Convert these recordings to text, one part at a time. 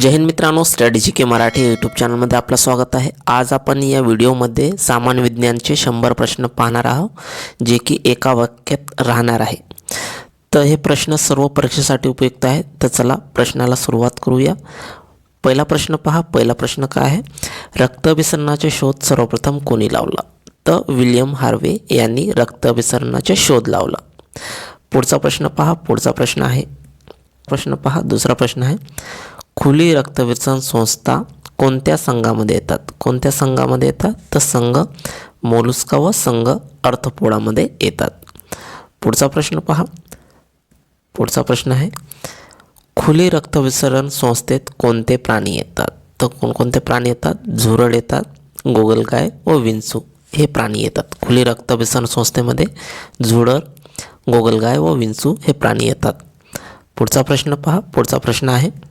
जय हिंद मित्रांनो स्ट्रॅटेजी के मराठी यूट्यूब चॅनलमध्ये आपलं स्वागत आहे. आज आपण या व्हिडिओमध्ये सामान्य विज्ञानचे शंभर प्रश्न पाहणार आहोत जे की एका वाक्यात राहणार आहे. तर हे प्रश्न सर्व परीक्षेसाठी उपयुक्त आहेत. तर चला प्रश्नाला सुरुवात करूया. पहिला प्रश्न पहा. पहिला प्रश्न काय आहे? रक्तभिसरणाचे शोध सर्वप्रथम कोणी लावला? तर विल्यम हार्वे यांनी रक्तभिसरणाचे शोध लावला. पुढचा प्रश्न पहा. पुढचा प्रश्न आहे. प्रश्न पहा. दुसरा प्रश्न आहे. खुली रक्तविसरण संस्था कोणत्या संघामध्ये येतात? कोणत्या संघामध्ये येतात? तर संघ मोलुस्का व संघ अर्थपोळामध्ये येतात. पुढचा प्रश्न पहा. पुढचा प्रश्न आहे. खुली रक्तविसरण संस्थेत कोणते प्राणी येतात? तर कोणकोणते प्राणी येतात? झुरळ येतात गोगलगाय व विंचू हे प्राणी येतात. खुली रक्तविसरण संस्थेमध्ये झुरळ गोगलगाय व विंचू हे प्राणी येतात. पुढचा प्रश्न पहा. पुढचा प्रश्न आहे.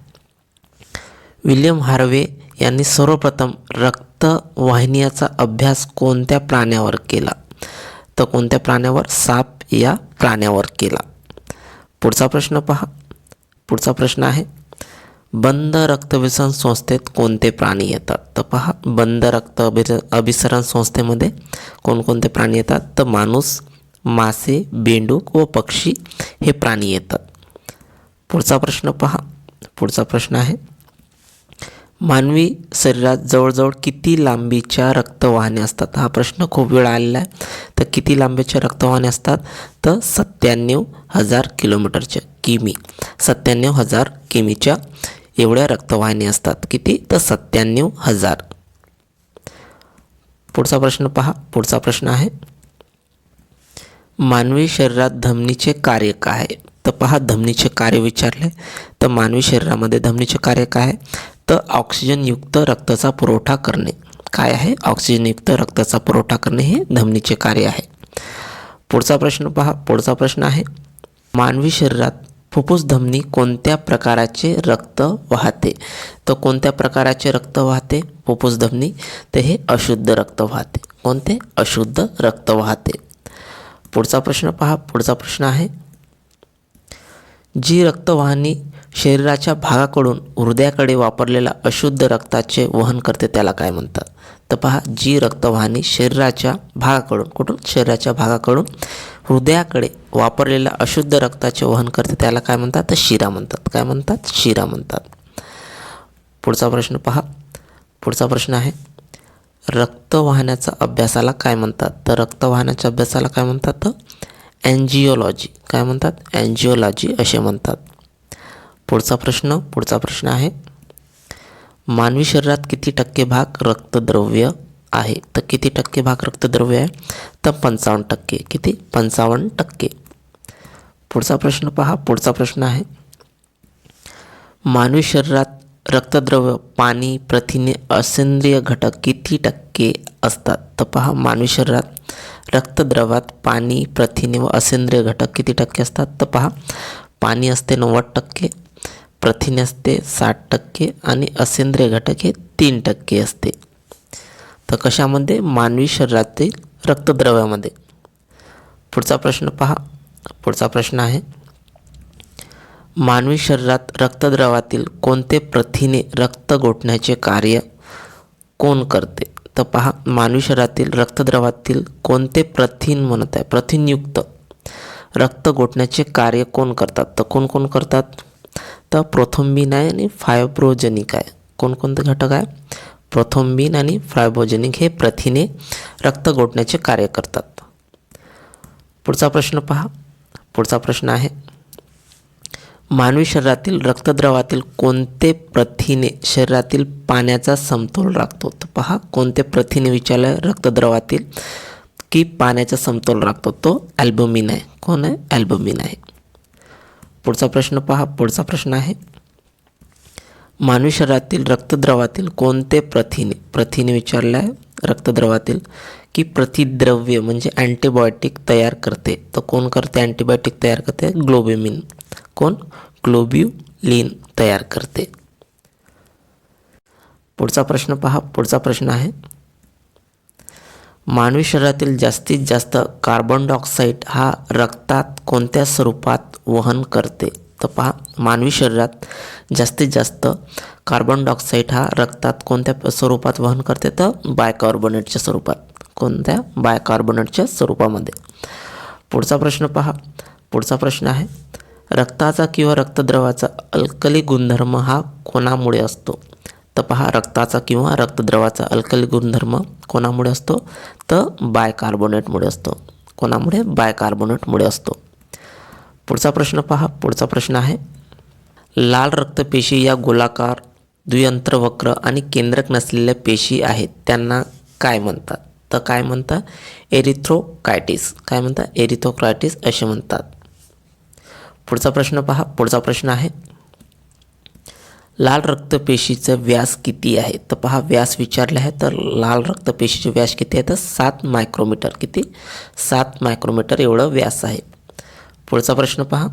विल्यम हार्वे यांनी सर्वप्रथम रक्तवाहिन्याचा अभ्यास कोणत्या प्राण्यावर केला? तर कोणत्या प्राण्यावर? साप या प्राण्यावर केला. पुढचा प्रश्न पहा. पुढचा प्रश्न आहे बंद रक्तभिसरण संस्थेत कोणते प्राणी येतात? तर पहा बंद रक्त अभिर अभिसरण संस्थेमध्ये कोणकोणते प्राणी येतात? तर माणूस मासे बेंडूक व पक्षी हे प्राणी येतात. पुढचा प्रश्न पहा. पुढचा प्रश्न आहे मानवी शरीरात जवळजवळ किती लांबीच्या रक्तवाहिन्या असतात? हा प्रश्न खूप वेळा आलेला आहे. तर किती लांबीच्या रक्तवाहिन्या असतात? तर सत्त्याण्णव हजार किलोमीटरच्या किमी. सत्त्याण्णव हजार किमीच्या एवढ्या रक्तवाहिन्या असतात. किती? तर सत्त्याण्णव हजार. पुढचा प्रश्न पहा. पुढचा प्रश्न आहे. मानवी शरीरात धमनीचे कार्य काय आहे? तर पहा धमनीचे कार्य विचारले. तर मानवी शरीरामध्ये धमनीचे कार्य काय आहे? तर ऑक्सिजनयुक्त रक्ताचा पुरवठा करणे. काय आहे? ऑक्सिजनयुक्त रक्ताचा पुरवठा करणे हे धमनीचे कार्य आहे. पुढचा प्रश्न पहा. पुढचा प्रश्न आहे. मानवी शरीरात फुफ्फुस धमनी कोणत्या प्रकाराचे रक्त वाहते? तर कोणत्या प्रकाराचे रक्त वाहते? फुफ्फुस धमनी. तर हे अशुद्ध रक्त वाहते. कोणते? अशुद्ध रक्त वाहते. पुढचा प्रश्न पहा. पुढचा प्रश्न आहे. जी रक्तवाहिनी शरीराच्या भागाकडून हृदयाकडे वापरलेल्या अशुद्ध रक्ताचे वहन करते त्याला काय म्हणतात? तर पहा जी रक्तवाहिनी शरीराच्या भागाकडून कुठून? शरीराच्या भागाकडून हृदयाकडे वापरलेल्या अशुद्ध रक्ताचे वहन करते त्याला काय म्हणतात? तर शिरा म्हणतात. काय म्हणतात? शिरा म्हणतात. पुढचा प्रश्न पहा. पुढचा प्रश्न आहे रक्त अभ्यासाला काय म्हणतात? तर रक्तवाहनाच्या अभ्यासाला काय म्हणतात? तर अँजिओलॉजी काय म्हणतात? अँजिओलॉजी असे म्हणतात. पुढचा प्रश्न पुढचा प्रश्न आहे. मानवी शरीरात किती टक्के भाग रक्तद्रव्य आहे? तर किती टक्के भाग रक्तद्रव्य आहे? तर पंचावन्न टक्के. किती? पंचावन्न टक्के. पुढचा प्रश्न पहा. पुढचा प्रश्न आहे. मानवी शरीरात रक्तद्रव्य पाणी प्रथिने असेंद्रिय घटक किती टक्के असतात? तर पहा. मानवी शरीरात रक्तद्रवात पाणी प्रथिने व असेंद्रिय घटक किती टक्के असतात? तर पहा. पाणी असते नव्वद टक्के. प्रथिने असते साठ टक्के आणि असेंद्रिय घटक हे तीन टक्के असते. तर कशामध्ये? मानवी शरीरातील रक्तद्रव्यामध्ये. पुढचा प्रश्न पहा. पुढचा प्रश्न आहे. मानवी शरीरात रक्तद्रवातील कोणते प्रथिने रक्त गोठण्याचे कार्य कोण करते? तर पहा मानवी शरीरातील रक्तद्रवातील कोणते प्रथिन म्हणत आहे? प्रथिनयुक्त रक्त गोठण्याचे कार्य कोण करतात? तर कोण कोण करतात? तर प्रोथोम्बिन आहे आणि फायब्रोजेनिक आहे. कोणकोणते घटक आहे? प्रोथोम्बिन आणि फायब्रोजेनिक हे प्रथिने रक्त गोठण्याचे कार्य करतात. पुढचा प्रश्न पहा. पुढचा प्रश्न आहे. मानवी शरीरातील रक्तद्रवातील कोणते प्रथिने शरीरातील पाण्याचा समतोल राखतो? तर पहा कोणते प्रथिने विचारलं? रक्तद्रवातील की पाण्याचा समतोल राखतो? तो ॲल्बमिन आहे. कोण आहे? ॲल्बमिन आहे. पुढचा प्रश्न पहा. पुढचा प्रश्न आहे. मानवी शरीरातील रक्तद्रवातील कोणते प्रथिने प्रथिने विचारलं आहे रक्तद्रवातील की प्रतिद्रव्य म्हणजे अँटीबायोटिक तयार करते. तर कोण करते? अँटीबायोटिक तयार करते. ग्लोबेमिन कोण? ग्लोब्युलिन तयार करते. पुढचा प्रश्न पहा. पुढचा प्रश्न आहे. मानवी शरीरातील जास्तीत जास्त कार्बन डायऑक्साईड हा रक्तात कोणत्या स्वरूपात वहन करते? तर पहा मानवी शरीरात जास्तीत जास्त कार्बन डायऑक्साईड हा रक्तात कोणत्या स्वरूपात वहन करते? तर बायकार्बोनेटच्या स्वरूपात. कोणत्या? बायकार्बोनेटच्या स्वरूपामध्ये. पुढचा प्रश्न पहा. पुढचा प्रश्न आहे रक्ताचा किंवा रक्तद्रवाचा अल्कली गुणधर्म हा कोणामुळे असतो? तर पहा रक्ताचा किंवा रक्तद्रवाचा अल्कली गुणधर्म कोणामुळे असतो? तर बायकार्बोनेटमुळे असतो. कोणामुळे? बायकार्बोनेटमुळे असतो. पुढचा प्रश्न पहा. पुढचा प्रश्न आहे. लाल रक्तपेशी या गोलाकार द्वियंत्र वक्र आणि केंद्रक नसलेल्या पेशी आहेत. त्यांना काय म्हणतात? तर काय म्हणतात? एरिथ्रोकायटिस. काय म्हणतात? एरिथ्रोक्रायटिस असे म्हणतात. पुढचा प्रश्न पहा. पुढचा प्रश्न आहे. लाल रक्तपेशीचा व्यास किती आहे? तर पहा व्यास विचारले आहे तर लाल रक्तपेशीचे व्यास किती आहे? तर सात मायक्रोमीटर. किती? सात मायक्रोमीटर एवढं व्यास आहे. पुढचा प्रश्न पहा.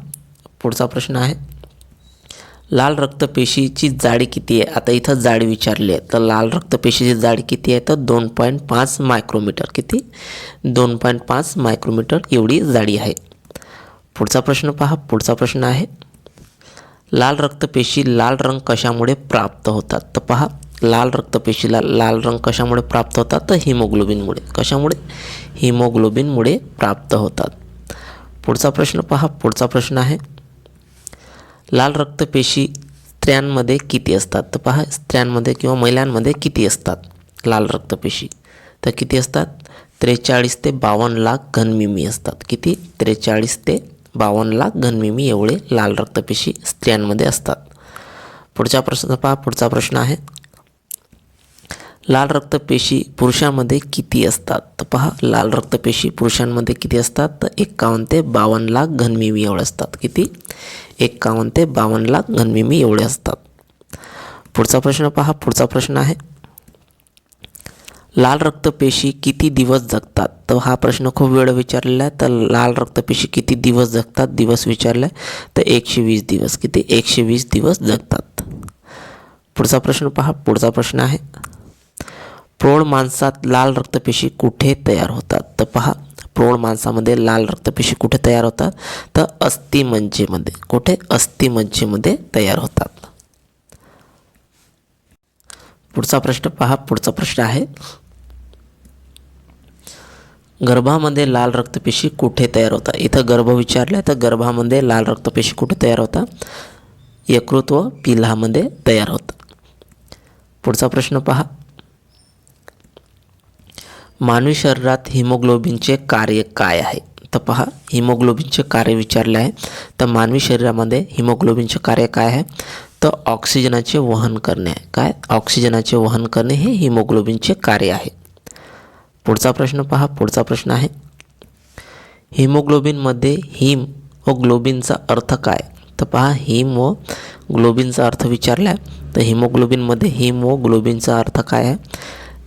पुढचा प्रश्न आहे. लाल रक्तपेशीची जाडी किती आहे? आता इथं जाडी विचारली आहे. तर लाल रक्तपेशीची जाडी किती आहे? तर दोन पॉईंट पाच मायक्रोमीटर. किती? दोन पॉईंट पाच मायक्रोमीटर एवढी जाडी आहे. पुढचा प्रश्न पहा. पुढचा प्रश्न आहे. लाल रक्तपेशी लाल रंग कशामुळे प्राप्त होतात? तर पहा लाल रक्तपेशीला लाल रंग कशामुळे प्राप्त होतात? तर हिमोग्लोबिनमुळे. कशामुळे? हिमोग्लोबिनमुळे प्राप्त होतात. पुढचा प्रश्न पहा. पुढचा प्रश्न आहे. लाल रक्तपेशी स्त्रियांमध्ये किती असतात? तर पहा स्त्रियांमध्ये किंवा महिलांमध्ये किती असतात? लाल रक्तपेशी. तर किती असतात? त्रेचाळीस ते बावन्न लाख घनमिमी असतात. किती? त्रेचाळीस ते बावन्न लाख घनमिमी एवढे लाल रक्तपेशी स्त्रियांमध्ये असतात. पुढचा प्रश्न पहा पुढचा प्रश्न आहे. लाल रक्तपेशी पुरुषांमध्ये किती असतात? तर पहा लाल रक्तपेशी पुरुषांमध्ये किती असतात? तर एक्कावन्न ते बावन्न लाख घनमिमी एवढे असतात. किती? एक्कावन्न ते बावन्न लाख घनमिमी एवढे असतात. पुढचा प्रश्न पहा पुढचा प्रश्न आहे. लाल रक्तपेशी किती दिवस जगतात? तर हा प्रश्न खूप वेळ विचारलेला आहे. तर लाल रक्तपेशी किती दिवस जगतात? दिवस विचारला आहे तर एकशे वीस दिवस. किती? एकशे वीस दिवस जगतात. पुढचा प्रश्न पहा. पुढचा प्रश्न आहे. प्रौढ माणसात लाल रक्तपेशी कुठे तयार होतात? तर पहा. प्रौढ माणसामध्ये लाल रक्तपेशी कुठे तयार होतात? तर अस्थिमज्जेमध्ये कुठे? अस्थिमज्जेमध्ये तयार होतात. पुढचा प्रश्न पहा. पुढचा प्रश्न आहे. गर्भामध्ये लाल रक्तपेशी कुठे तयार होतात इथं गर्भ विचारले तर गर्भामध्ये लाल रक्तपेशी कुठे तयार होतात यकृत व पिल्हामध्ये तयार होतात पुढचा प्रश्न पहा. मानवी शरीरात हिमोग्लोबिनचे कार्य काय आहे? तर पहा हिमोग्लोबिनचे कार्य विचारले आहे. तर मानवी शरीरामध्ये हिमोग्लोबिनचे कार्य काय आहे? तर ऑक्सिजनाचे वहन करणे आहे. काय? ऑक्सिजनाचे वहन करणे हे हिमोग्लोबिनचे कार्य आहे. पुढचा प्रश्न पहा पुढचा प्रश्न आहे. हिमोग्लोबिनमध्ये हिम व ग्लोबिनचा अर्थ काय? तर पहा हिम व ग्लोबिनचा अर्थ विचारला आहे तर हिमोग्लोबिनमध्ये हिम व ग्लोबिनचा अर्थ काय आहे?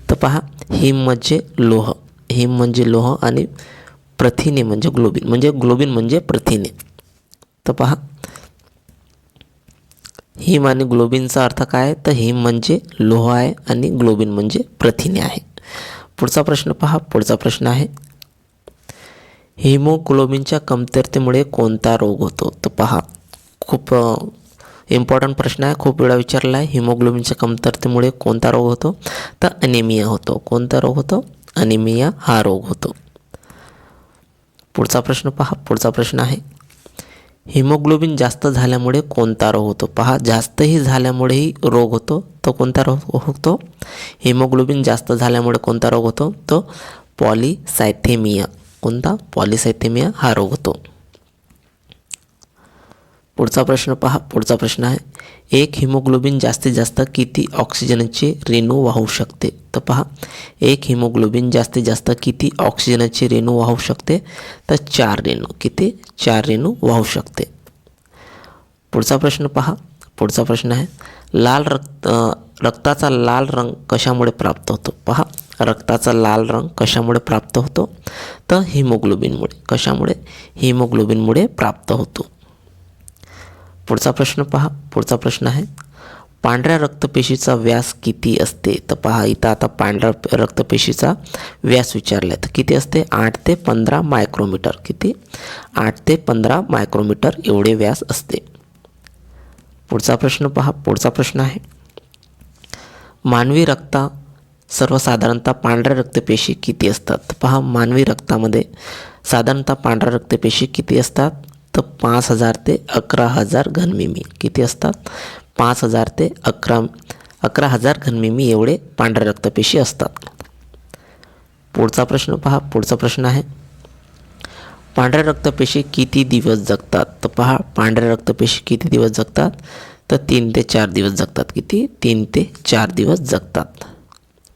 तर पहा हिम म्हणजे लोह. हिम म्हणजे लोह आणि प्रथिने म्हणजे ग्लोबिन. म्हणजे ग्लोबिन म्हणजे प्रथिने. तर पहा हिम आणि ग्लोबिनचा अर्थ काय आहे? तर हिम म्हणजे लोह आहे आणि ग्लोबिन म्हणजे प्रथिने आहे. पुढचा प्रश्न पहा पुढचा प्रश्न आहे. हिमोग्लोबिनच्या कमतरतेमुळे कोणता रोग होतो? तर पहा खूप इम्पॉर्टंट प्रश्न आहे. खूप वेळा विचारला आहे हिमोग्लोबिनच्या कमतरतेमुळे कोणता रोग होतो? तर अनिमिया होतो. कोणता रोग होतो? अनिमिया हा रोग होतो. पुढचा प्रश्न पहा पुढचा प्रश्न आहे. हिमोग्लोबिन जास्त झाल्यामुळे कोणता रोग होतो? पहा जास्तही झाल्यामुळेही रोग होतो. तो कोणता रोग होतो? हिमोग्लोबिन जास्त झाल्यामुळे कोणता रोग होतो? तो पॉलिसायथेमिया. कोणता? पॉलिसायथेमिया हा रोग होतो. पुढचा प्रश्न पहा. पुढचा प्रश्न आहे. एक हिमोग्लोबिन जास्तीत जास्त किती ऑक्सिजनचे रेणू वाहू शकते? तर पहा. एक हिमोग्लोबिन जास्तीत जास्त किती ऑक्सिजनचे रेणू वाहू शकते? तर चार रेणू. किती? चार रेणू वाहू शकते. पुढचा प्रश्न पहा. पुढचा प्रश्न आहे. लाल रक्त रक्ताचा लाल रंग कशामुळे प्राप्त होतो? पहा. रक्ताचा लाल रंग कशामुळे प्राप्त होतो? तर हिमोग्लोबिनमुळे. कशामुळे? हिमोग्लोबिनमुळे प्राप्त होतो. पुढचा प्रश्न पहा. पुढचा प्रश्न आहे. पांढऱ्या रक्तपेशीचा व्यास किती असते? तर पहा इथं आता पांढऱ्या रक्तपेशीचा व्यास विचारला आहे तर किती असते? आठ ते पंधरा मायक्रोमीटर. किती? आठ ते पंधरा मायक्रोमीटर एवढे व्यास असते. पुढचा प्रश्न पहा. पुढचा प्रश्न आहे. मानवी रक्ता सर्वसाधारणतः पांढऱ्या रक्तपेशी किती असतात? पहा मानवी रक्तामध्ये साधारणतः पांढऱ्या रक्तपेशी किती असतात? तर पाच हजार ते अकरा हजार घनमिमी. किती असतात? पाच हजार ते अकरा अकरा हजार घनमिमी एवढे पांढऱ्या रक्तपेशी असतात. पुढचा प्रश्न पहा. पुढचा प्रश्न आहे. पांढऱ्या रक्तपेशी किती दिवस जगतात? तर पहा पांढऱ्या रक्तपेशी किती दिवस जगतात? तर तीन ते चार दिवस जगतात. किती? तीन ते चार दिवस जगतात.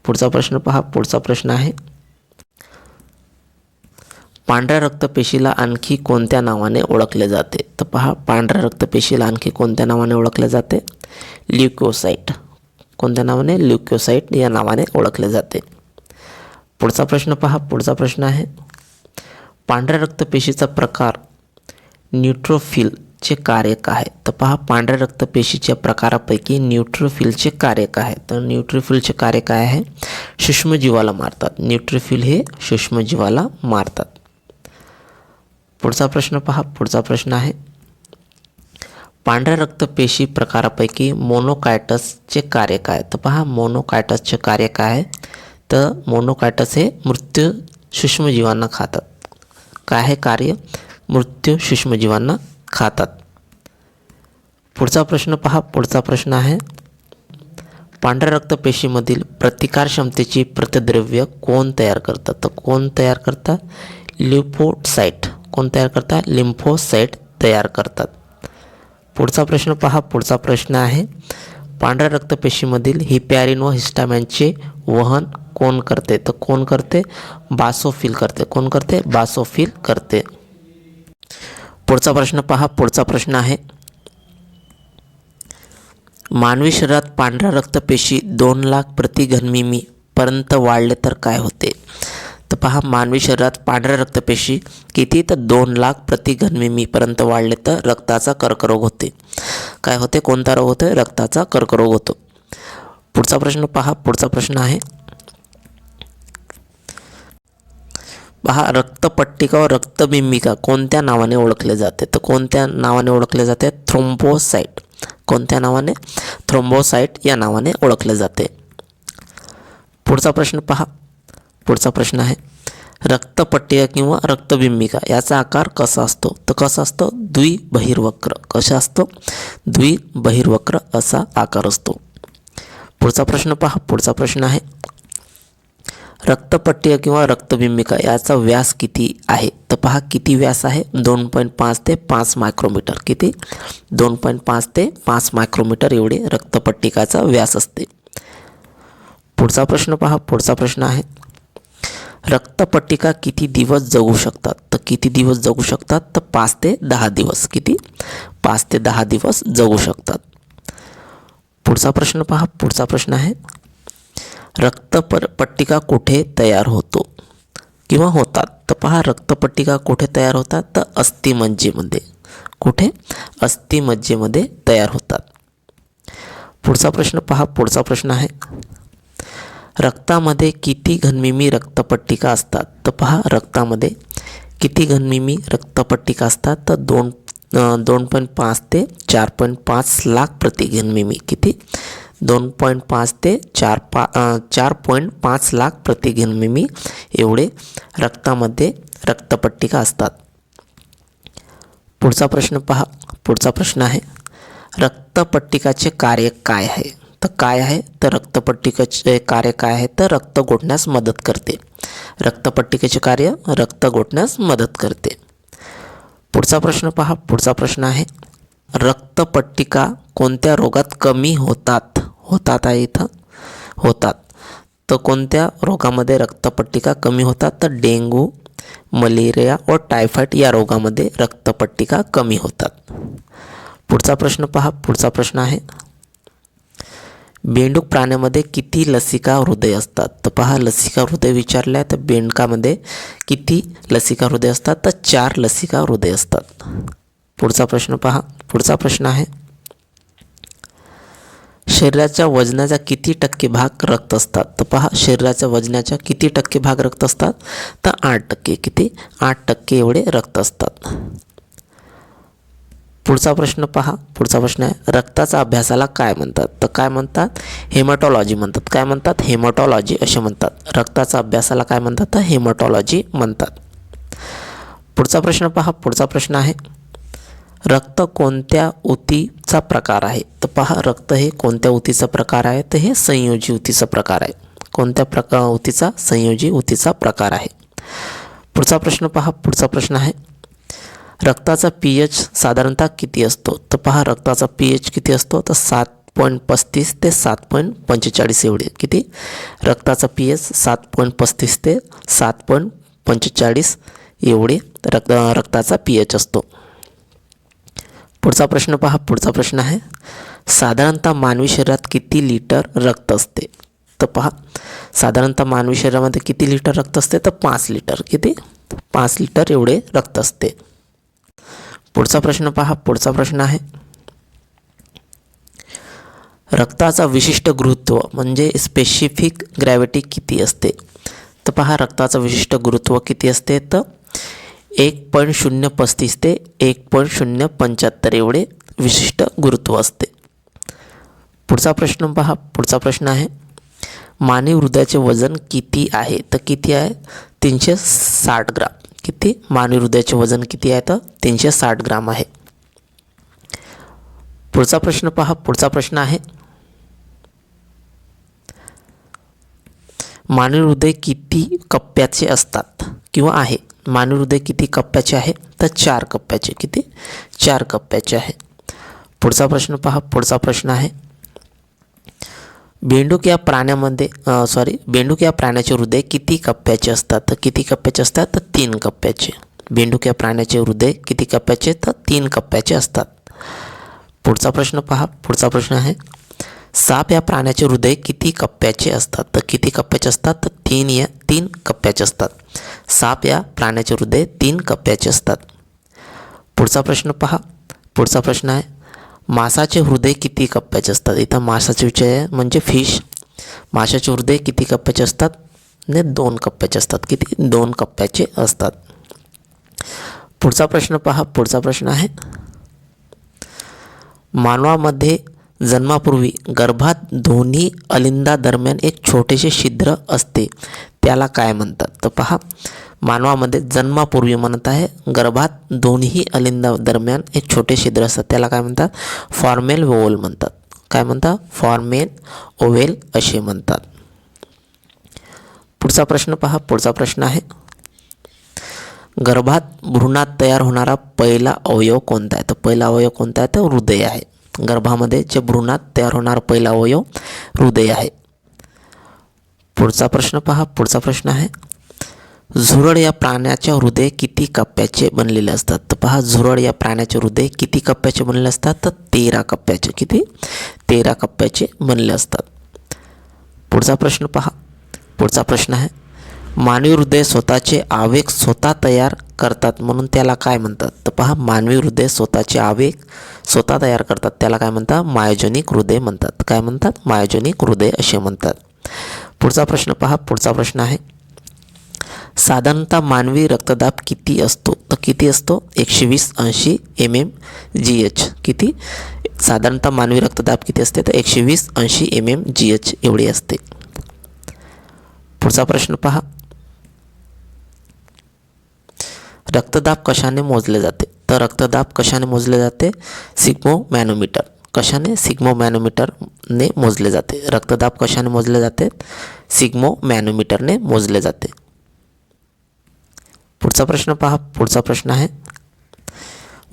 पुढचा प्रश्न पहा. पुढचा प्रश्न आहे. पांढऱ्या रक्तपेशीला आणखी कोणत्या नावाने ओळखले जाते? तर पहा पांढऱ्या रक्तपेशीला आणखी कोणत्या नावाने ओळखले जाते? ल्युक्योसाईट कोणत्या नावाने? ल्युक्योसाईट या नावाने ओळखले जाते. पुढचा प्रश्न पहा पुढचा प्रश्न आहे. पांढऱ्या रक्तपेशीचा प्रकार न्यूट्रोफिलचे कार्य काय आहे. तर पहा पांढऱ्या रक्तपेशीच्या प्रकारापैकी न्यूट्रोफिलचे कार्य काय आहे. तर न्यूट्रोफिलचे कार्य काय आहे? सूक्ष्मजीवाला मारतात. न्यूट्रोफिल हे सूक्ष्मजीवाला मारतात. पुढचा प्रश्न पहा. पुढचा प्रश्न आहे. पांढऱ्या रक्तपेशी प्रकारापैकी मोनोकायटसचे कार्य काय तर पहा मोनोकायटसचे कार्य काय आहे? तर मोनोकायटस हे मृत्यू सूक्ष्मजीवांना खातात. काय हे कार्य? मृत्यू सूक्ष्मजीवांना खातात. पुढचा प्रश्न पहा. पुढचा प्रश्न आहे. पांढऱ्या रक्तपेशीमधील प्रतिकारक्षमतेची प्रतिद्रव्य कोण तयार करतात? तर कोण तयार करतात? लिम्फोसाईट कोण तयार करतात? लिम्फोसाईट तयार करतात. पुढचा प्रश्न पहा. पुढचा प्रश्न आहे पांढऱ्या रक्तपेशीमधील हिपॅरिन व हिस्टामॅनचे वहन कोण करते? तर कोण करते? बासोफिल करते. कोण करते? बासोफिल करते. पुढचा प्रश्न पहा. पुढचा प्रश्न आहे मानवी शरीरात पांढऱ्या रक्तपेशी दोन लाख प्रति घनमिमी पर्यंत वाढले तर काय होते? तर पहा. मानवी शरीरात पांढऱ्या रक्तपेशी किती? तर दोन लाख प्रति घनमिमीपर्यंत वाढले तर रक्ताचा कर्करोग होते. काय होते? कोणता रोग होतो रक्ताचा कर्करोग होतो. पुढचा प्रश्न पहा. पुढचा प्रश्न आहे. पहा रक्तपट्टिका व रक्तबिंबिका कोणत्या नावाने ओळखले जाते? तर कोणत्या नावाने ओळखले जाते? थ्रोम्बोसाईट कोणत्या नावाने? थ्रोम्बोसाईट या नावाने ओळखले जाते. पुढचा प्रश्न पहा. पुढचा प्रश्न आहे. रक्तपट्टिका किंवा रक्तबिंबिका याचा आकार कसा असतो? तर कसा असतो? द्विबहिर्वक्र. कसा असतो? द्विबहिर्वक्र असा आकार असतो. पुढचा प्रश्न पहा. पुढचा प्रश्न आहे. रक्तपट्टिका किंवा रक्तबिंबिका याचा व्यास किती आहे? तर पहा किती व्यास आहे? दोन पॉईंट पाच ते पाच मायक्रोमीटर. किती? दोन पॉईंट पाच ते पाच मायक्रोमीटर एवढे रक्तपट्टिकाचा व्यास असते. पुढचा प्रश्न पहा. पुढचा प्रश्न आहे. रक्तपट्टिका किती दिवस जगू शकतात? तर किती दिवस जगू शकतात? तर पाच ते दहा दिवस. किती? पाच ते दहा दिवस जगू शकतात. पुढचा प्रश्न पहा. पुढचा प्रश्न आहे. रक्तपर पट्टिका कुठे तयार होतो? किंवा होतात? तर पहा रक्तपट्टिका कुठे तयार होतात? तर अस्थिमज्जेमध्ये. कुठे? अस्थिमज्जेमध्ये तयार होतात. पुढचा प्रश्न पहा. पुढचा प्रश्न आहे. रक्तामध्ये किती घनमिमी रक्तपट्टिका असतात? तर पहा रक्तामध्ये किती घनमिमी रक्तपट्टिका असतात? तर दोन दोन पॉईंट पाच ते चार पॉईंट पाच लाख प्रति घनमिमी. किती? दोन पॉईंट पाच ते चार पा चार पॉईंट पाच लाख प्रति घनमिमी एवढे रक्तामध्ये रक्तपट्टिका असतात. पुढचा प्रश्न पहा. पुढचा प्रश्न आहे रक्तपट्टिकाचे कार्य काय आहे? तर काय आहे? तर रक्तपट्टिकेचे कार्य काय आहे? तर रक्त गोठण्यास मदत करते. रक्तपट्टिकेचे कार्य रक्त गोठण्यास मदत करते. पुढचा प्रश्न पहा. पुढचा प्रश्न आहे. रक्तपट्टिका कोणत्या रोगात कमी होतात? होतात आहे इथं. होतात. तर कोणत्या रोगामध्ये रक्तपट्टिका कमी होतात? तर डेंग्यू मलेरिया व टायफॉईड या रोगामध्ये रक्तपट्टिका कमी होतात. पुढचा प्रश्न पहा. पुढचा प्रश्न आहे. बेंडूक प्राण्यामध्ये किती लसिका हृदय असतात? तर पहा लसिका हृदय विचारल्या तर बेंडकामध्ये किती लसिका हृदय असतात? तर चार लसिका हृदय असतात. पुढचा प्रश्न पहा. पुढचा प्रश्न आहे शरीराच्या वजनाचा किती टक्के भाग रक्त असतात? तर पहा शरीराच्या वजनाच्या किती टक्के भाग रक्त असतात? तर आठ टक्के. किती? आठ टक्के एवढे रक्त असतात. पुढचा प्रश्न पहा. पुढचा प्रश्न आहे रक्ताचा अभ्यासाला काय म्हणतात? तर काय म्हणतात? हेमॅटॉलॉजी म्हणतात. काय म्हणतात? हेमॅटॉलॉजी असे म्हणतात. रक्ताचा अभ्यासाला काय म्हणतात? तर हेमॅटॉलॉजी म्हणतात. पुढचा प्रश्न पहा. पुढचा प्रश्न आहे रक्त कोणत्या ऊतीचा प्रकार आहे? तर पहा रक्त हे कोणत्या ऊतीचा प्रकार आहे? तर हे संयोजी ऊतीचा प्रकार आहे. कोणत्या प्रका ऊतीचा संयोजी ऊतीचा प्रकार आहे. पुढचा प्रश्न पहा. पुढचा प्रश्न आहे रक्ताचा पी एच साधारणतः किती असतो? तर पहा रक्ताचा पी एच किती असतो? तर सात पॉईंट पस्तीस ते सात पॉईंट पंचेचाळीस एवढे. किती? रक्ताचा पी एच सात पॉईंट पस्तीस ते सात पॉईंट पंचेचाळीस एवढे रक्त रक्ताचा पी एच असतो. पुढचा प्रश्न पहा. पुढचा प्रश्न आहे. साधारणतः मानवी शरीरात किती लिटर रक्त असते? तर पहा. साधारणतः मानवी शरीरामध्ये किती लिटर रक्त असते? तर पाच लिटर. किती? पाच लिटर एवढे रक्त असते. पुढचा प्रश्न पहा पुढचा प्रश्न आहे. रक्ताचा विशिष्ट गुरुत्व म्हणजे स्पेसिफिक ग्रॅव्हिटी किती असते? तर पहा रक्ताचं विशिष्ट गुरुत्व किती असते? तर एक पॉईंट शून्य पस्तीस ते एक पॉईंट शून्य पंच्याहत्तर एवढे विशिष्ट गुरुत्व असते. पुढचा प्रश्न पहा पुढचा प्रश्न आहे. मानवी हृदयाचे वजन किती आहे? तर किती आहे? तीनशे साठ ग्राम. किती? मानवी हृदयाचे वजन किती आहे तर? तीनशे साठ ग्राम आहे. पुढचा प्रश्न पहा. पुढचा प्रश्न आहे. मानवी हृदय किती कप्प्याचे असतात? किंवा आहे. मानवी हृदय किती कप्प्याचे आहे? तर चार कप्प्याचे. किती? चार कप्प्याचे आहे. पुढचा प्रश्न पहा. पुढचा प्रश्न आहे. बेंडूक या प्राण्यामध्ये सॉरी बेंडूक या प्राण्याचे हृदय किती कप्प्याचे असतात? तर किती कप्प्याचे असतात? तर तीन कप्प्याचे. बेंडूक या प्राण्याचे हृदय किती कप्प्याचे? तर तीन कप्प्याचे असतात. पुढचा प्रश्न पहा. पुढचा प्रश्न आहे. साप या प्राण्याचे हृदय किती कप्प्याचे असतात? तर किती कप्प्याचे असतात? तर तीन या, तीन कप्प्याचे असतात. साप या प्राण्याचे हृदय तीन कप्प्याचे असतात. पुढचा प्रश्न पहा. पुढचा प्रश्न आहे. मासाचे हृदय किती कप्प्याचे असतात? इथं मासाचे विषय म्हणजे फिश माशाचे हृदय किती कप्प्याचे असतात? ने दोन कप्प्याचे असतात. किती? दोन कप्प्याचे असतात. पुढचा प्रश्न पहा. पुढचा प्रश्न आहे. मानवामध्ये जन्मापूर्वी गर्भात दोन्ही अलिंदा दरम्यान एक छोटेसे छिद्र असते. त्याला काय म्हणतात? तर पहा. मानवामध्ये जन्मापूर्वी म्हणत आहे गर्भात दोन्ही अलिंदा दरम्यान एक छोटे छिद्र असतात. त्याला काय म्हणतात? फॉर्मेल ओवल म्हणतात. काय म्हणतात? फॉर्मेल ओवेल असे म्हणतात. पुढचा प्रश्न पहा. पुढचा प्रश्न आहे. गर्भात भ्रूणात तयार होणारा पहिला अवयव कोणता आहे? तर पहिला अवयव कोणता आहे? तर हृदय आहे. गर्भामध्ये जे भ्रूणात तयार होणारा पहिला अवयव हृदय आहे. पुढचा प्रश्न पहा. पुढचा प्रश्न आहे. झुरळ या प्राण्याच्या हृदय किती कप्प्याचे बनलेले असतात? तर पहा झुरळ या प्राण्याचे हृदय किती कप्प्याचे बनलेले असतात? तर तेरा कप्प्याचे. किती? तेरा कप्प्याचे बनले असतात. पुढचा प्रश्न पहा. पुढचा प्रश्न आहे. मानवी हृदय स्वतःचे आवेग स्वतः तयार करतात म्हणून त्याला काय म्हणतात? तर पहा मानवी हृदय स्वतःचे आवेग स्वतः तयार करतात. त्याला काय म्हणतात? मायोजनिक हृदय म्हणतात. काय म्हणतात? मायोजनिक हृदय असे म्हणतात. पुढचा प्रश्न पहा. पुढचा प्रश्न आहे. साधारणतः मानवी रक्तदाब किती असतो? तर किती असतो? एकशे वीस ऐंशी एम एम जी एच किती? साधारणतः मानवी रक्तदाब किती असते? तर एकशे वीस ऐंशी एम एम जी एच एवढी असते. पुढचा प्रश्न पहा. रक्तदाब कशाने मोजले जाते? तर रक्तदाब कशाने मोजले जाते? सिग्मो मॅनोमीटर कशाने? सिग्मो मॅनोमीटरने मोजले जाते. रक्तदाब कशाने मोजले जाते? सिग्मो मॅनोमीटरने मोजले जाते. पुढचा प्रश्न पहा. पुढचा प्रश्न आहे.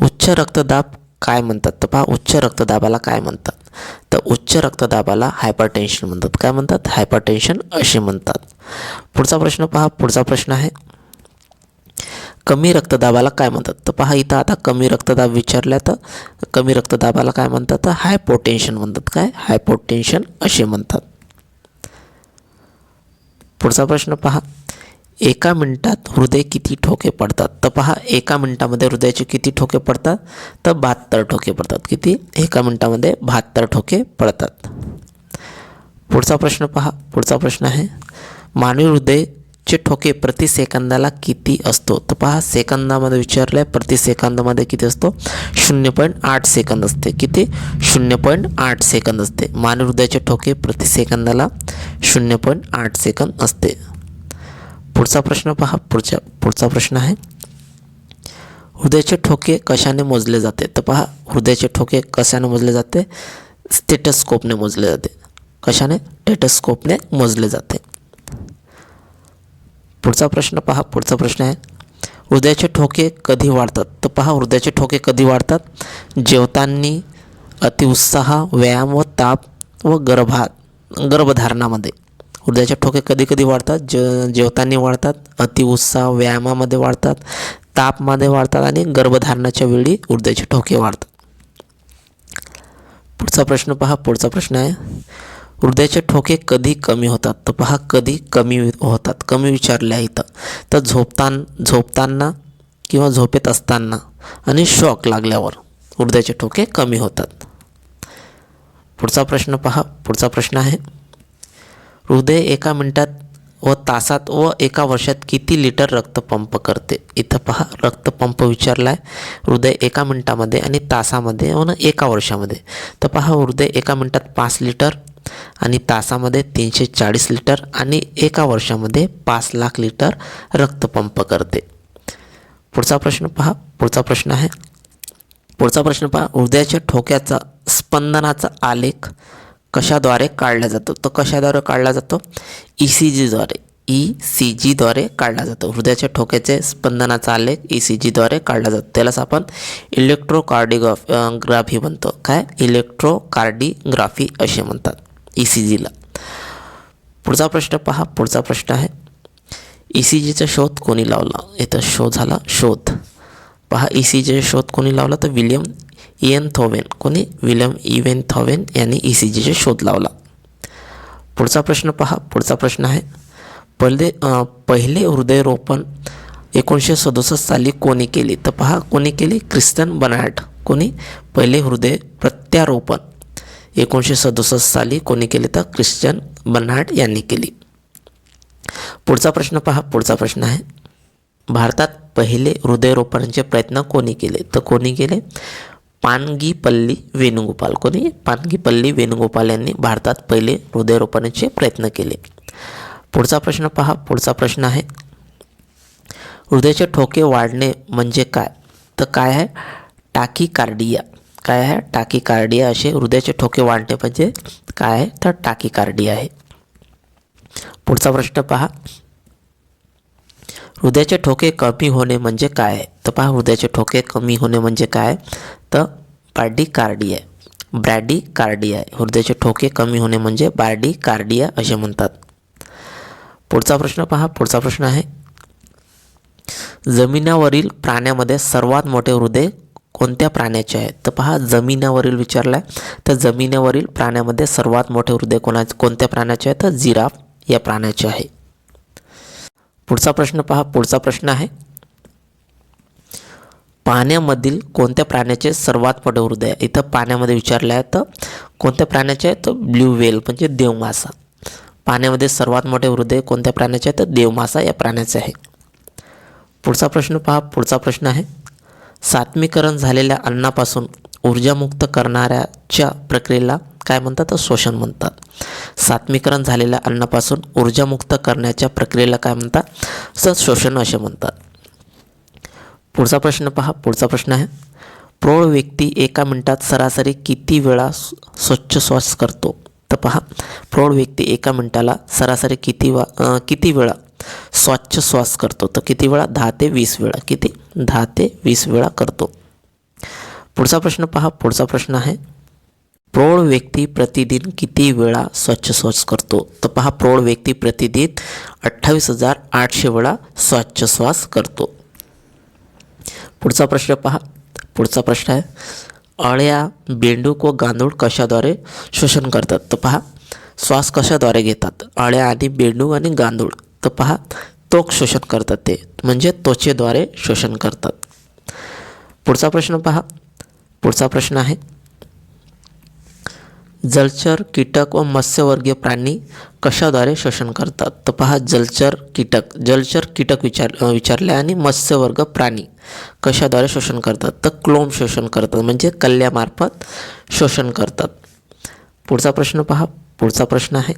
उच्च रक्तदाब काय म्हणतात? तर पहा उच्च रक्तदाबाला काय म्हणतात? तर उच्च रक्तदाबाला हायपरटेन्शन म्हणतात. काय म्हणतात? हायपरटेन्शन असे म्हणतात. पुढचा प्रश्न पहा. पुढचा प्रश्न आहे. कमी रक्तदाबाला काय म्हणतात? तर पहा इथं आता कमी रक्तदाब विचारल्या तर कमी रक्तदाबाला काय म्हणतात? तर हायपोटेन्शन म्हणतात. काय? हायपोटेन्शन असे म्हणतात. पुढचा प्रश्न पहा. एका मिनटात हृदय किती ठोके पडतात? तर पहा एका मिनटामध्ये हृदयाचे किती ठोके पडतात? तर बहात्तर ठोके पडतात. किती? एका मिनटामध्ये बहात्तर ठोके पडतात. पुढचा प्रश्न पहा. पुढचा प्रश्न आहे. मानवी हृदयचे ठोके प्रति सेकंदाला किती असतो? तर पहा सेकंदामध्ये विचारलं आहे प्रति सेकंदामध्ये किती असतो? शून्य पॉईंट आठ सेकंद असते. किती? शून्य पॉईंट आठ सेकंद असते. मानवी हृदयाचे ठोके प्रति सेकंदाला शून्य पॉईंट आठ सेकंद असते. पुढचा प्रश्न पहा. पुढच्या पुढचा प्रश्न आहे. हृदयाचे ठोके कशाने मोजले जाते? तर पहा हृदयाचे ठोके कशाने मोजले जाते? स्टेटस्कोपने मोजले जाते. कशाने? टेटस्कोपने मोजले जाते. पुढचा प्रश्न पहा. पुढचा प्रश्न आहे. हृदयाचे ठोके कधी वाढतात? तर पहा हृदयाचे ठोके कधी वाढतात? जेवताना अतिउत्साह व्यायाम व ताप व गर्भा गर्भधारणामध्ये. हृदयाचे ठोके कधी कधी वाढतात ज जेवताना वाढतात अतिउत्साह व्यायामामध्ये वाढतात तापमध्ये वाढतात आणि गर्भधारणाच्या वेळी हृदयाचे ठोके वाढतात. पुढचा प्रश्न पहा पुढचा प्रश्न आहे. हृदयाचे ठोके कधी कमी होतात? तर पहा कधी कमी होतात. कमी विचारले आहे इथं. तर झोपताना झोपताना किंवा झोपेत असताना आणि शॉक लागल्यावर हृदयाचे ठोके कमी होतात. पुढचा प्रश्न पहा पुढचा प्रश्न आहे. हृदय एका मिनटात व तासात व एका वर्षात किती लिटर रक्त पंप करते? इथं पहा रक्तपंप विचारला आहे हृदय एका मिनटामध्ये आणि तासामध्ये हो व एका वर्षामध्ये. तर पहा हृदय एका मिनटात पाच लिटर आणि तासामध्ये तीनशे चाळीस लिटर आणि एका वर्षामध्ये पाच लाख लिटर रक्तपंप करते. पुढचा प्रश्न पहा. पुढचा प्रश्न आहे. पुढचा प्रश्न पहा. हृदयाच्या ठोक्याचा स्पंदनाचा आलेख कशाद्वारे काढला जातो? तो कशाद्वारे काढला जातो? ई सी जीद्वारे. ई सी जीद्वारे काढला जातो. हृदयाच्या ठोक्याचे स्पंदनाचा आलेख ई सी जीद्वारे काढला जातो. त्यालाच आपण इलेक्ट्रोकार्डिग्राफ ग्राफी म्हणतो. काय? इलेक्ट्रोकार्डिग्राफी असे म्हणतात. ई सी जीला. पुढचा प्रश्न पहा. पुढचा प्रश्न आहे. ई सी जीचा शोध कोणी लावला? इथं शोध झाला. शोध. पहा ई सी जीचा शोध कोणी लावला तर विलियम इएन थॉवेन कोणी? विलियम इवेन थॉवेन यांनी ई सी जीचा शोध लावला. पुढचा प्रश्न पहा. पुढचा प्रश्न आहे. पहिले पहिले हृदयरोपण एकोणीसशे सदुसष्ट साली कोणी केली? तर पहा कोणी केली? क्रिस्टन बनाट कोणी? पहिले हृदय प्रत्यारोपण एकोणीसशे सदुसष्ट साली कोणी केले? तर क्रिश्चन बनाट यांनी केली. पुढचा प्रश्न पहा. पुढचा प्रश्न आहे. भारतात पहिले हृदयरोपणाचे प्रयत्न कोणी केले? तर कोणी केले? पानगीपल्ली वेणुगोपाल. कोणी? पानगीपल्ली वेणुगोपाल यांनी भारतात पहिले हृदयरोपणाचे प्रयत्न केले. पुढचा प्रश्न पहा. पुढचा प्रश्न आहे. हृदयाचे ठोके वाढणे म्हणजे काय? तर काय आहे? टाकी कार्डिया काय आहे? टाकी कार्डिया असे हृदयाचे ठोके वाढणे म्हणजे काय आहे? तर टाकी कार्डिया आहे. पुढचा प्रश्न पहा. हृदयाचे ठोके कमी होणे म्हणजे काय? तर पहा हृदयाचे ठोके कमी होणे म्हणजे काय? तर बार्डी कार्डिया ब्रॅडी कार्डिया आहे हृदयाचे ठोके कमी होणे म्हणजे बार्डी कार्डिया असे म्हणतात. पुढचा प्रश्न पहा पुढचा प्रश्न आहे. जमिनावरील प्राण्यामध्ये सर्वात मोठे हृदय कोणत्या प्राण्याचे आहे? तर पहा जमिनावरील विचारला आहे तर जमिनीवरील प्राण्यामध्ये सर्वात मोठे हृदय कोणा कोणत्या प्राण्याचे आहे? तर जिराफ या प्राण्याचे आहे. पुढचा प्रश्न पहा पुढचा प्रश्न आहे. पाण्यामधील कोणत्या प्राण्याचे सर्वात मोठे हृदय आहे? इथं पाण्यामध्ये विचारलं आहे तर कोणत्या प्राण्याचे आहे तर ब्ल्यू वेल म्हणजे देवमासा. पाण्यामध्ये सर्वात मोठे हृदय कोणत्या प्राण्याचे आहे तर देवमासा या प्राण्याचे आहे. पुढचा प्रश्न पहा पुढचा प्रश्न आहे. सात्मीकरण झालेल्या अन्नापासून ऊर्जामुक्त करणाऱ्याच्या प्रक्रियेला काय म्हणतात? तर शोषण म्हणतात. सात्मीकरण झालेल्या अन्नापासून ऊर्जामुक्त करण्याच्या प्रक्रियेला काय म्हणतात? तर शोषण असे म्हणतात. पुढचा प्रश्न पहा. पुढचा प्रश्न आहे. प्रौढ व्यक्ती एका मिनटात सरासरी किती वेळा स्वच्छ श्वास करतो? तर पहा. प्रौढ व्यक्ती एका मिनटाला सरासरी किती वा किती वेळा स्वच्छ श्वास करतो? तर किती वेळा? दहा ते वीस वेळा. किती? दहा ते वीस वेळा करतो. पुढचा प्रश्न पहा. पुढचा प्रश्न आहे. प्रौढ व्यक्ती प्रतिदिन किती वेळा स्वच्छ श्वास करतो? तर पहा प्रौढ व्यक्ती प्रतिदिन अठ्ठावीस हजार आठशे वेळा स्वच्छ श्वास करतो. पुढचा प्रश्न पहा. पुढचा प्रश्न आहे अळ्या बेंडूक व गांडूळ कशाद्वारे शोषण करतात? तर पहा श्वास कशाद्वारे घेतात? अळ्या आणि बेंडूक आणि गांडूळ तर पहा तोक शोषण करतात ते. म्हणजे त्वचेद्वारे शोषण करतात. पुढचा प्रश्न पहा. पुढचा प्रश्न आहे जलचर कीटक व मत्स्यवर्गीय प्राणी कशाद्वारे शोषण करतात? तर पहा जलचर कीटक. जलचर कीटक विचार विचारले आणि मत्स्यवर्ग प्राणी कशाद्वारे शोषण करतात? तर क्लोम शोषण करतात म्हणजे कल्ल्यामार्फत शोषण करतात. पुढचा प्रश्न पहा. पुढचा प्रश्न आहे.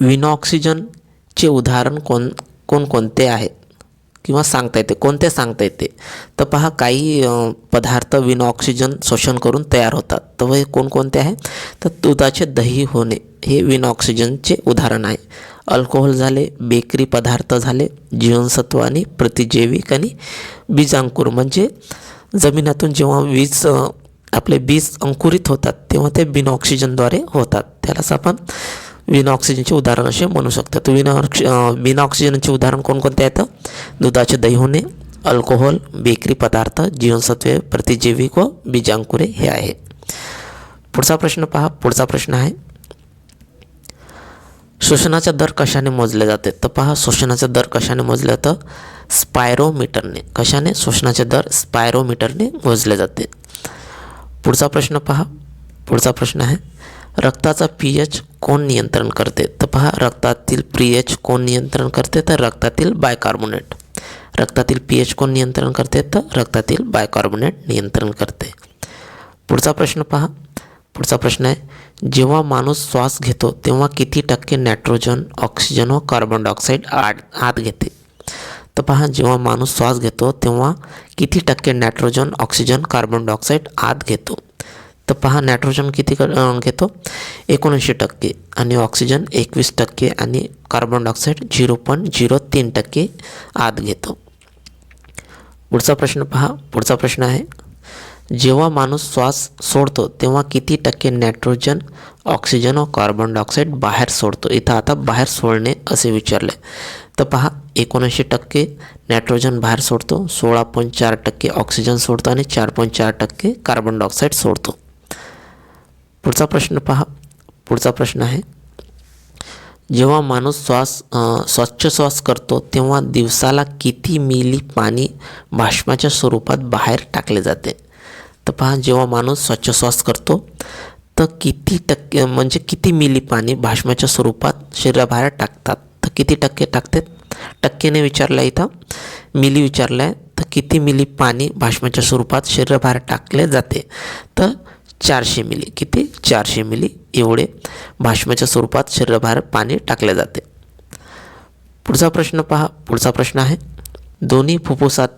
विनॉक्सिजनचे उदाहरण कोण कोणकोणते आहे? किंवा सांगता येते कोणते सांगता येते? तर पहा काही पदार्थ पदार्थ विनॉक्सिजन शोषण करून तयार होतात. तर हे कोणकोणते आहे? तर दुधाचे दही होणे हे विनॉक्सिजनचे उदाहरण आहे. अल्कोहोल झाले बेकरी पदार्थ झाले जीवनसत्व आणि प्रतिजैविक आणि बीजांकुर. म्हणजे जमिनातून जेव्हा वीज आपले बीज अंकुरित होतात तेव्हा ते बिनऑक्सिजनद्वारे होतात. त्यालाच आपण विना ऑक्सिजनचे उदाहरण असे म्हणू शकतो. तर विना ऑक्सि बिना ऑक्सिजनचे उदाहरण कोणकोणते आहेत? दुधाचे दही होणे अल्कोहोल बेकरी पदार्थ जीवनसत्वे प्रतिजैविक व बीजांकुरे हे आहे. पुढचा प्रश्न पहा. पुढचा प्रश्न आहे. शोषणाचा दर कशाने मोजले जाते? तर पहा शोषणाचा दर कशाने मोजले जातं? स्पायरोमीटरने. कशाने? शोषणाचे दर स्पायरोमीटरने मोजले जाते. पुढचा प्रश्न पहा. पुढचा प्रश्न आहे. रक्ताचा पी एच कोण नियंत्रण करते? तर पहा, रक्तातील पी एच कोण नियंत्रण करते? तर रक्तातील बायकार्बोनेट रक्तातील पी एच कोण नियंत्रण करते? तर रक्तातील बायकार्बोनेट नियंत्रण करते. पुढचा प्रश्न पहा. पुढचा प्रश्न आहे, जेव्हा माणूस श्वास घेतो, तेव्हा किती टक्के नायट्रोजन ऑक्सिजन व कार्बन डायऑक्साईड आत आत घेते? तर पहा, जेव्हा माणूस श्वास घेतो, तेव्हा किती टक्के नायट्रोजन ऑक्सिजन कार्बन डायऑक्साईड आत घेतो? तर पहा नायट्रोजन किती क- घेतो? एकोणऐंशी टक्के आणि ऑक्सिजन एकवीस टक्के आणि carbon dioxide zero point zero तीन टक्के आत घेतो. पुढचा प्रश्न पहा. पुढचा प्रश्न आहे जेव्हा माणूस श्वास सोडतो तेव्हा किती टक्के नायट्रोजन ऑक्सिजन व कार्बन डायऑक्साईड बाहेर सोडतो? इथं आता बाहेर सोडणे असे विचारले तर पहा एकोणऐंशी टक्के नायट्रोजन बाहेर सोडतो सोळा पॉईंट चार टक्के ऑक्सिजन सोडतो आणि चार पॉईंट चार टक्के कार्बन डायऑक्साईड सोडतो. पुढचा प्रश्न पहा. पुढचा प्रश्न आहे. जेव्हा माणूस श्वास स्वच्छ श्वास करतो तेव्हा दिवसाला किती मिली पाणी भाष्माच्या स्वरूपात बाहेर टाकले जाते? तर पहा जेव्हा माणूस स्वच्छ श्वास करतो तर किती टक्के म्हणजे किती मिली पाणी भाष्माच्या स्वरूपात शरीराबाहेर टाकतात? तर किती टक्के टाकतात टक्केने विचारलं आहे इथं. मिली विचारलं आहे तर किती मिली पाणी भाष्माच्या स्वरूपात शरीराबाहेर टाकले जाते? तर चारशे मिली. किती? चारशे मिली. एवढे. भाष्माच्या स्वरूपात शरीराबाहेर पाणी टाकले जाते. पुढचा प्रश्न पहा. पुढचा प्रश्न आहे. दोन्ही फुफ्फुसात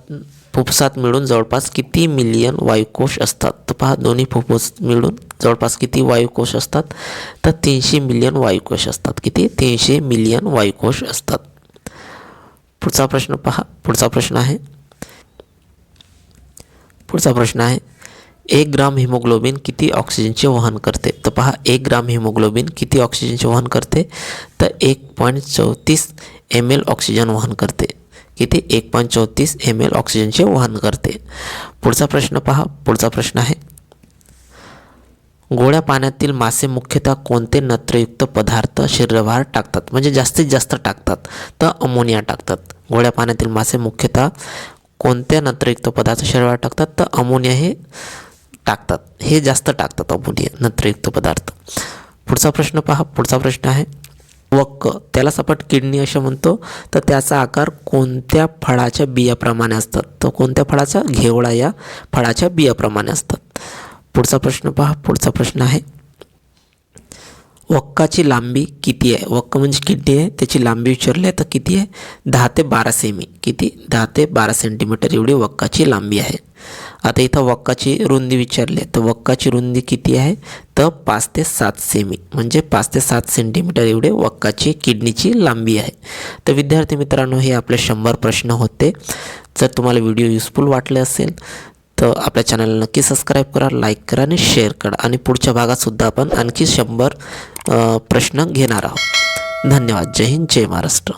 फुफ्फुसात मिळून जवळपास किती मिलियन वायुकोश असतात? तर पहा दोन्ही फुफ्फुस मिळून जवळपास किती वायुकोश असतात? तर तीनशे मिलियन वायुकोश असतात. किती? तीनशे मिलियन वायुकोश असतात. पुढचा प्रश्न पहा. पुढचा प्रश्न आहे. पुढचा प्रश्न आहे. एक ग्राम हिमोग्लोबिन किती ऑक्सिजनचे वहन करते? तर पहा एक ग्राम हिमोग्लोबिन किती ऑक्सिजनचे वहन करते? तर एक पॉईंट चौतीस एम एल ऑक्सिजन वहन करते. किती? एक पॉईंट चौतीस एम एल ऑक्सिजनचे वहन करते. पुढचा प्रश्न पहा. पुढचा प्रश्न आहे. गोड्या पाण्यातील मासे मुख्यतः कोणते नत्रयुक्त पदार्थ शरीरभार टाकतात? म्हणजे जास्तीत जास्त टाकतात. तर अमोनिया टाकतात. गोड्या पाण्यातील मासे मुख्यतः कोणत्या नत्रयुक्त पदार्थ शरीरभार टाकतात? तर अमोनिया हे टाकतात. हे जास्त टाकतात अमोनिया नत्रयुक्त पदार्थ. पुढचा प्रश्न पहा. पुढचा प्रश्न आहे वक्क. त्यालाच आपण किडनी असे म्हणतो. तर त्याचा आकार कोणत्या फळाच्या बियाप्रमाणे असतात तर कोणत्या फळाचा? घेवडा या फळाच्या बियाप्रमाणे असतात पुढचा प्रश्न पहा. पुढचा प्रश्न आहे वक्काची लांबी किती आहे? वक्क म्हणजे किती आहे? त्याची लांबी विचारली आहे तर किती आहे? दहा ते बारा सेमी. किती? दहा ते बारा सेंटीमीटर. एवढी वक्काची लांबी आहे. आता इथं वक्काची रुंदी विचारली आहे. तर वक्काची रुंदी किती आहे? तर पाच ते सात सेमी म्हणजे पाच ते सात सेंटीमीटर एवढे वक्काची किडनीची लांबी आहे. तर विद्यार्थी मित्रांनो हे आपले शंभर प्रश्न होते. जर तुम्हाला व्हिडिओ युजफुल वाटले असेल तर आपल्या चॅनलला नक्की सबस्क्राईब करा लाईक करा आणि शेअर करा. आणि पुढच्या भागातसुद्धा आपण आणखी शंभर प्रश्न घेणार आहोत. धन्यवाद. जय हिंद. जय महाराष्ट्र.